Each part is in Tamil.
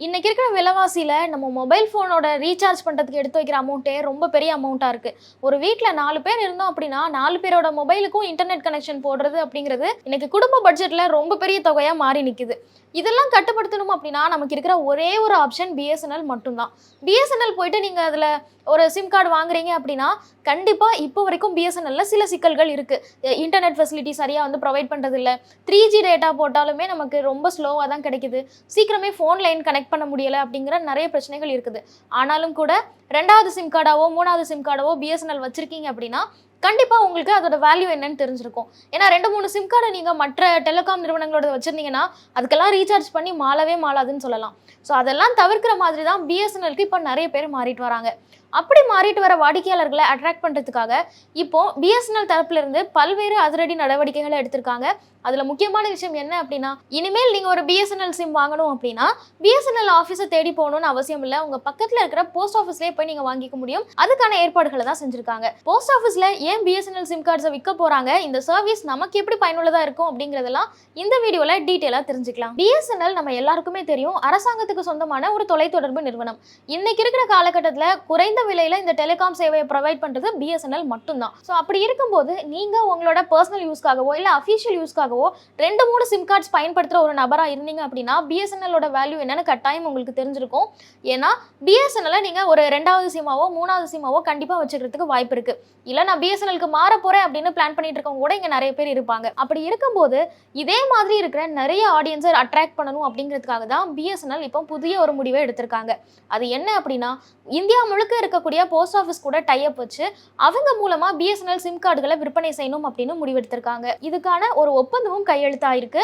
இன்றைக்கி இருக்கிற விலைவாசியில் நம்ம மொபைல் ஃபோனோட ரீசார்ஜ் பண்ணுறதுக்கு எடுத்து வைக்கிற அமௌண்ட்டே ரொம்ப பெரிய அமௌண்ட்டாக இருக்குது ஒரு வீட்டில் நாலு பேர் இருந்தோம் அப்படின்னா நாலு பேரோட மொபைலுக்கும் இன்டர்நெட் கனெக்ஷன் போடுறது அப்படிங்கிறது இன்றைக்கி குடும்ப பட்ஜெட்டில் ரொம்ப பெரிய தொகையாக மாறி நிற்குது இதெல்லாம் கட்டுப்படுத்தணும் அப்படின்னா நமக்கு இருக்கிற ஒரே ஒரு ஆப்ஷன் பிஎஸ்என்எல் மட்டும்தான். பிஎஸ்என்எல் போயிட்டு நீங்கள் அதில் ஒரு சிம் கார்டு வாங்குறீங்க அப்படின்னா கண்டிப்பாக இப்போ வரைக்கும் பிஎஸ்என்எல்ல சில சிக்கல்கள் இருக்குது இன்டர்நெட் ஃபெசிலிட்டி சரியாக வந்து ப்ரொவைட் பண்ணுறதில்ல இல்ல த்ரீ ஜி டேட்டா போட்டாலுமே நமக்கு ரொம்ப ஸ்லோவாக தான் கிடைக்குது. சீக்கிரமே ஃபோன் லைன் கனெக்ட் பண்ண முடியலை அப்படிங்கிற நிறைய பிரச்சனைகள் இருக்குது. ஆனாலும் கூட ரெண்டாவது சிம் கார்டாவோ மூணாவது சிம் கார்டாவோ பிஎஸ்என்எல் வச்சிருக்கீங்க அப்படின்னா கண்டிப்பாக உங்களுக்கு அதோட வேல்யூ என்னன்னு தெரிஞ்சிருக்கும். ஏன்னா ரெண்டு மூணு சிம் கார்டை நீங்கள் மற்ற டெலிகாம் நிறுவனங்களோட வச்சுருந்தீங்கன்னா அதுக்கெல்லாம் ரீசார்ஜ் பண்ணி மாளவே மாளாதுன்னு சொல்லலாம். ஸோ அதெல்லாம் தவிர்க்கிற மாதிரி தான் பிஎஸ்என்எல்க்கு இப்போ நிறைய பேர் மாறிட்டு வராங்க. அப்படி மாறிட்டு வர வாடிக்கையாளர்களை அட்ராக்ட் பண்ணுறதுக்காக இப்போ பிஎஸ்என்எல் தரப்புலேருந்து பல்வேறு அதிரடி நடவடிக்கைகளை எடுத்திருக்காங்க. அதுல முக்கியமான விஷயம் என்ன அப்படின்னா இனிமேல் நீங்க ஒரு பிஎஸ்என்எல் சிம் வாங்கணும் அப்படின்னா பிஎஸ்என்எல் ஆஃபீஸை தேடி போகணும்னு அவசியம் இல்லை. உங்க பக்கத்துல இருக்கிற போஸ்ட் ஆஃபீஸ்லேயே போய் நீங்க வாங்கிக்க முடியும். அதுக்கான ஏற்பாடுகளை தான் செஞ்சிருக்காங்க. போஸ்ட் ஆஃபீஸில் ஏன் பிஎஸ்என்எல் சிம் கார்ட்ஸை விற்க போறாங்க? இந்த சர்வீஸ் நமக்கு எப்படி பயனுள்ளதா இருக்கும் அப்படிங்கறதெல்லாம் இந்த வீடியோல டீட்டெயிலா தெரிஞ்சுக்கலாம். பிஎஸ்என்எல் நம்ம எல்லாருக்குமே தெரியும். அரசாங்கத்துக்கு சொந்தமான ஒரு தொலைத்தொடர்பு நிறுவனம். இன்னைக்கு இருக்கிற காலகட்டத்தில் குறைந்த விலையில இந்த டெலிகாம் சேவையை ப்ரொவைட் பண்றது பிஎஸ்என்எல் மட்டும்தான். ஸோ அப்படி இருக்கும்போது நீங்க உங்களோட பர்சனல் யூஸ்க்காகவோ இல்லை அஃபீஷியல் யூஸ்க்காகவோ ரெண்டு மூணு சிம் கார்ட்ஸ் பயன்படுத்துகிற ஒரு நபராக இருந்தீங்க அப்படின்னா பிஎஸ்என்எல்லோட வேல்யூ என்னென்னு கட்டாயம் உங்களுக்கு தெரிஞ்சிருக்கும். ஏன்னா பிஎஸ்என்எல்லை நீங்கள் ஒரு ரெண்டாவது சிம்மாவோ மூணாவது சிம்மாவோ கண்டிப்பாக வச்சுக்கிறதுக்கு வாய்ப்பு இருக்குது இல்லை நான் பிஎஸ்என்எல்க்கு மாற போகிறேன் அப்படின்னு பிளான் பண்ணிட்டு இருக்கவங்க கூட இங்கே நிறைய பேர் இருப்பாங்க. அப்படி இருக்கும்போது இதே மாதிரி இருக்கிற நிறைய ஆடியன்ஸை அட்ராக்ட் பண்ணணும் அப்படிங்கிறதுக்காக தான் பிஎஸ்என்எல் இப்போ புதிய ஒரு முடிவை எடுத்திருக்காங்க. அது என்ன அப்படின்னா இந்தியா முழுக்க இருக்கக்கூடிய போஸ்ட் ஆஃபீஸ் கூட டைப் வச்சு அவங்க மூலமாக பிஎஸ்என்எல் சிம் கார்டுகளை விற்பனை செய்யணும் அப்படின்னு முடிவெடுத்திருக்காங்க. இதுக்கான ஒரு ஒப்பந்தமும் கையெழுத்தாயிருக்கு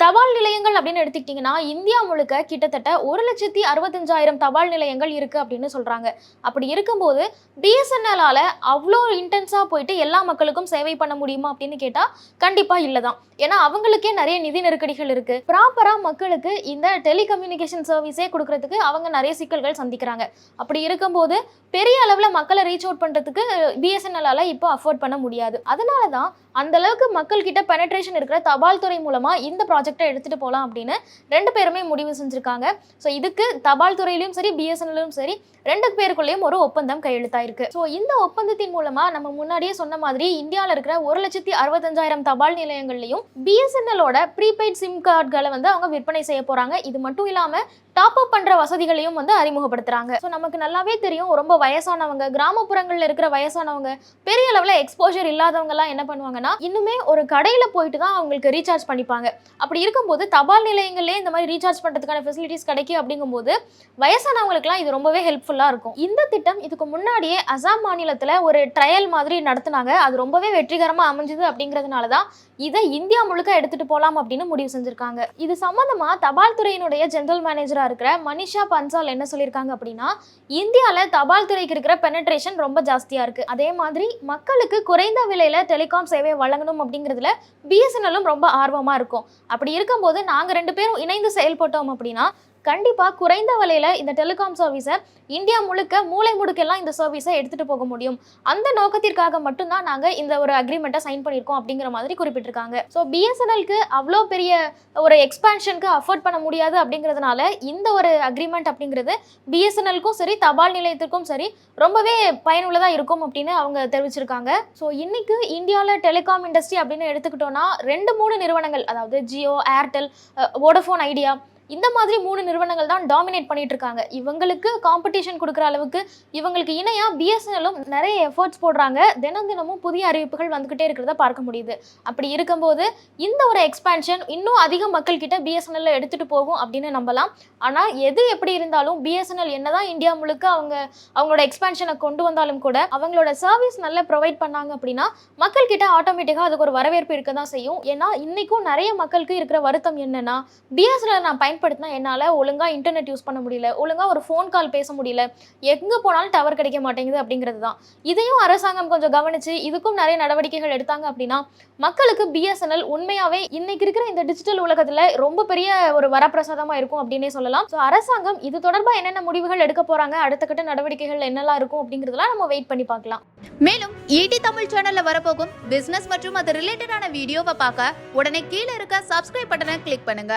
தபால் நிலையங்கள் அப்படின்னு எடுத்துக்கிட்டிங்கன்னா இந்தியா முழுக்க கிட்டத்தட்ட ஒரு லட்சத்தி அறுபத்தஞ்சாயிரம் தபால் நிலையங்கள் இருக்கு அப்படின்னு சொல்றாங்க. அப்படி இருக்கும்போது பிஎஸ்என்எல்லால அவ்வளோ இன்டென்ஸாக போயிட்டு எல்லா மக்களுக்கும் சேவை பண்ண முடியுமா அப்படின்னு கேட்டால் கண்டிப்பாக இல்லை தான் ஏன்னா அவங்களுக்கே நிறைய நிதி நெருக்கடிகள் இருக்கு. ப்ராப்பராக மக்களுக்கு இந்த டெலிகம்யூனிகேஷன் சர்வீஸே கொடுக்கறதுக்கு அவங்க நிறைய சிக்கல்கள் சந்திக்கிறாங்க. அப்படி இருக்கும்போது பெரிய அளவில் மக்களை ரீச் அவுட் பண்ணுறதுக்கு பிஎஸ்என்எல்லால இப்போ அஃபோர்ட் பண்ண முடியாது. அதனால தான் அந்த அளவுக்கு பெனட்ரேட் கிட்ட இருக்கிற தபால் துறை மூலமாக இந்த ப்ராஜெக்டை எடுத்துட்டு போகலாம் அப்படின்னு ரெண்டு பேருமே முடிவு செஞ்சுருக்காங்க. ஸோ இதுக்கு தபால் துறையிலும் சரி பிஎஸ்என்எல்லும் சரி ரெண்டு பேருக்குள்ளேயும் ஒரு ஒப்பந்தம் கையெழுத்தாயிருக்கு. ஸோ இந்த ஒப்பந்தத்தின் மூலமாக நம்ம முன்னாடியே சொன்ன மாதிரி இந்தியாவில் இருக்கிற ஒரு லட்சத்தி அறுபத்தஞ்சாயிரம் தபால் நிலையங்கள்லையும் பிஎஸ்என்எல்லோட ப்ரீபெய்ட் சிம் கார்டுகளை வந்து அவங்க விற்பனை செய்ய போறாங்க. இது மட்டும் இல்லாமல் டாப் அப் பண்ற வசதிகளையும் வந்து அறிமுகப்படுத்துறாங்க. ஸோ நமக்கு நல்லாவே தெரியும் ரொம்ப வயசானவங்க கிராமப்புறங்களில் இருக்கிற வயசானவங்க பெரிய அளவில் எக்ஸ்போஜர் இல்லாதவங்கலாம் என்ன பண்ணுவாங்கன்னா இன்னுமே ஒரு கடையில் போய் போயிட்டு தான் அவங்களுக்கு ரீசார்ஜ் பண்ணிப்பாங்க. அப்படி இருக்கும்போது தபால் நிலையங்களே இந்த மாதிரி ரீசார்ஜ் பண்றதுக்கான ஃபெசிலிட்டிஸ் கிடைக்கும் அப்படிங்கும்போது வயசானவங்களுக்குலாம் இது ரொம்பவே ஹெல்ப்ஃபுல்லா இருக்கும். இந்த திட்டம் இதுக்கு முன்னாடியே அசாம் மாநிலத்தில் ஒரு ட்ரையல் மாதிரி நடத்துனாங்க. அது ரொம்பவே வெற்றிகரமாக அமைஞ்சது அப்படிங்கிறதுனால தான் இதை இந்தியா முழுக்க எடுத்துட்டு போகலாம் அப்படின்னு முடிவு செஞ்சுருக்காங்க. இது சம்மந்தமாக தபால் துறையினுடைய ஜென்ரல் மேனேஜராக இருக்கிற மனிஷா பன்சால் என்ன சொல்லியிருக்காங்க அப்படின்னா இந்தியாவில் தபால் துறைக்கு இருக்கிற பெனட்ரேஷன் ரொம்ப ஜாஸ்தியாக இருக்கு. அதே மாதிரி மக்களுக்கு குறைந்த விலையில் டெலிகாம் சேவை வழங்கணும் அப்படிங்கிறதுல பிஎஸ்என்எல்லும் ரொம்ப ஆர்வமா இருக்கும். அப்படி இருக்கும்போது நாங்க ரெண்டு பேரும் இணைந்து செயல்பட்டோம் அப்படின்னா கண்டிப்பாக குறைந்த விலையில் இந்த டெலிகாம் சர்வீஸை இந்தியா முழுக்க மூளை முடுக்கெல்லாம் இந்த சர்வீஸை எடுத்துகிட்டு போக முடியும். அந்த நோக்கத்திற்காக மட்டும்தான் நாங்கள் இந்த ஒரு அக்ரிமெண்ட்டை சைன் பண்ணியிருக்கோம் அப்படிங்கிற மாதிரி குறிப்பிட்டிருக்காங்க. ஸோ பிஎஸ்என்எல்க்கு அவ்வளோ பெரிய ஒரு எக்ஸ்பான்ஷனுக்கு அஃபோர்ட் பண்ண முடியாது அப்படிங்கிறதுனால இந்த ஒரு அக்ரிமெண்ட் அப்படிங்கிறது பிஎஸ்என்எல்க்கும் சரி தபால் நிலையத்திற்கும் சரி ரொம்பவே பயனுள்ளதாக இருக்கும் அப்படின்னு அவங்க தெரிவிச்சிருக்காங்க. ஸோ இன்னைக்கு இந்தியாவில் டெலிகாம் இண்டஸ்ட்ரி அப்படின்னு எடுத்துக்கிட்டோம்னா ரெண்டு மூணு நிறுவனங்கள் அதாவது ஜியோ ஏர்டெல் வோடஃபோன் ஐடியா இந்த மாதிரி மூணு நிறுவனங்கள் தான் டாமினேட் பண்ணிட்டு இருக்காங்க. இவங்களுக்கு காம்படிஷன் கொடுக்குற அளவுக்கு இவங்களுக்கு இணையாக பிஎஸ்என்எல்லும் நிறைய எஃபர்ட்ஸ் போடுறாங்க. தினம் தினமும் புதிய அறிவிப்புகள் வந்துகிட்டே இருக்கிறத பார்க்க முடியுது. அப்படி இருக்கும்போது இந்த ஒரு எக்ஸ்பான்ஷன் இன்னும் அதிக மக்கள் கிட்ட பிஎஸ்என்எல் எடுத்துட்டு போகும் அப்படின்னு நம்பலாம். ஆனால் எது எப்படி இருந்தாலும் பிஎஸ்என்எல் என்னதான் இந்தியா முழுக்க அவங்க அவங்களோட எக்ஸ்பான்ஷனை கொண்டு வந்தாலும் கூட அவங்களோட சர்வீஸ் நல்லா ப்ரொவைட் பண்ணாங்க அப்படின்னா மக்கள் கிட்ட ஆட்டோமேட்டிக்காக அதுக்கு ஒரு வரவேற்பு இருக்க தான் செய்யும். ஏன்னா இன்னைக்கும் நிறைய மக்களுக்கு இருக்கிற வருத்தம் என்னன்னா பிஎஸ்என்எல் நான் பயன்படுத்தினா என்னால் ஒழுங்காக இன்டர்நெட் யூஸ் பண்ண முடியல ஒழுங்காக ஒரு ஃபோன் கால் பேச முடியல எங்கே போனாலும் டவர் கிடைக்க மாட்டேங்குது அப்படிங்கிறது தான். இதையும் அரசாங்கம் கொஞ்சம் கவனித்து இதுக்கும் நிறைய நடவடிக்கைகள் எடுத்தாங்க அப்படின்னா மக்களுக்கு பிஎஸ்என்எல் உண்மையாகவே இன்னைக்கு இருக்கிற இந்த டிஜிட்டல் உலகத்தில் ரொம்ப பெரிய ஒரு வரப்பிரசாதமாக இருக்கும் அப்படின்னே சொல்லலாம். ஸோ அரசாங்கம் இது தொடர்பாக என்னென்ன முடிவுகள் எடுக்க போகிறாங்க அடுத்த கட்ட நடவடிக்கைகள் என்னெல்லாம் இருக்கும் அப்படிங்கிறதெல்லாம் நம்ம வெயிட் பண்ணி பார்க்கலாம். மேலும் ஈடி தமிழ் சேனலில் வரப்போகும் பிஸ்னஸ் மற்றும் அது ரிலேட்டடான வீடியோவை பார்க்க உடனே கீழே இருக்க சப்ஸ்கிரைப் பட்டனை கிளிக் பண்ணுங்க.